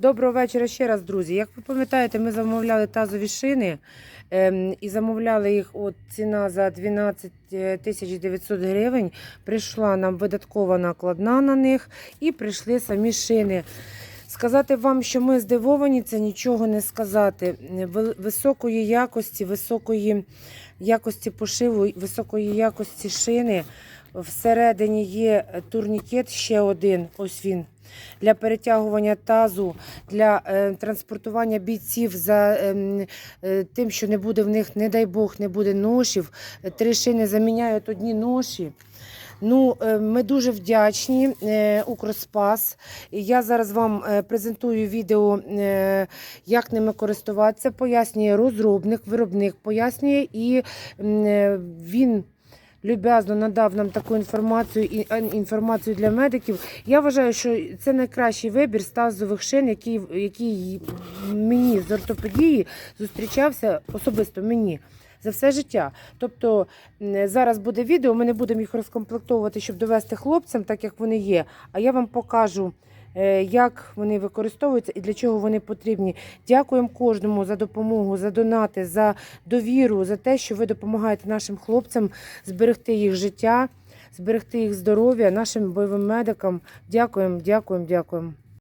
Доброго вечора ще раз, друзі. Як ви пам'ятаєте, ми замовляли тазові шини ем, і замовляли їх. От ціна за 12 тисяч 900 гривень. Прийшла нам видаткова накладна на них і прийшли самі шини. Сказати вам, що ми здивовані, це нічого не сказати. Високої якості, високої якості пошиву, високої якості шини. Всередині є турнікет ще один. Ось він. Для перетягування тазу, для е, транспортування бійців за ем, е, тим, що не буде в них, не дай Бог, не буде ношів. Е, Три шини заміняють одні ноші. Ну, е, ми дуже вдячні е, Укрспас. Я зараз вам е, презентую відео, е, як ними користуватися. Пояснює розробник, виробник пояснює, і е, він люб'язно надав нам таку інформацію і е, інформацію для медиків. Я вважаю, що це найкращий вибір з тазових шин, який, який мені з ортопедії зустрічався особисто мені. За все життя. Тобто зараз буде відео, ми не будемо їх розкомплектовувати, щоб довести хлопцям, так як вони є. А я вам покажу, як вони використовуються і для чого вони потрібні. Дякуємо кожному за допомогу, за донати, за довіру, за те, що ви допомагаєте нашим хлопцям зберегти їх життя, зберегти їх здоров'я, нашим бойовим медикам. Дякуємо, дякуємо, дякуємо.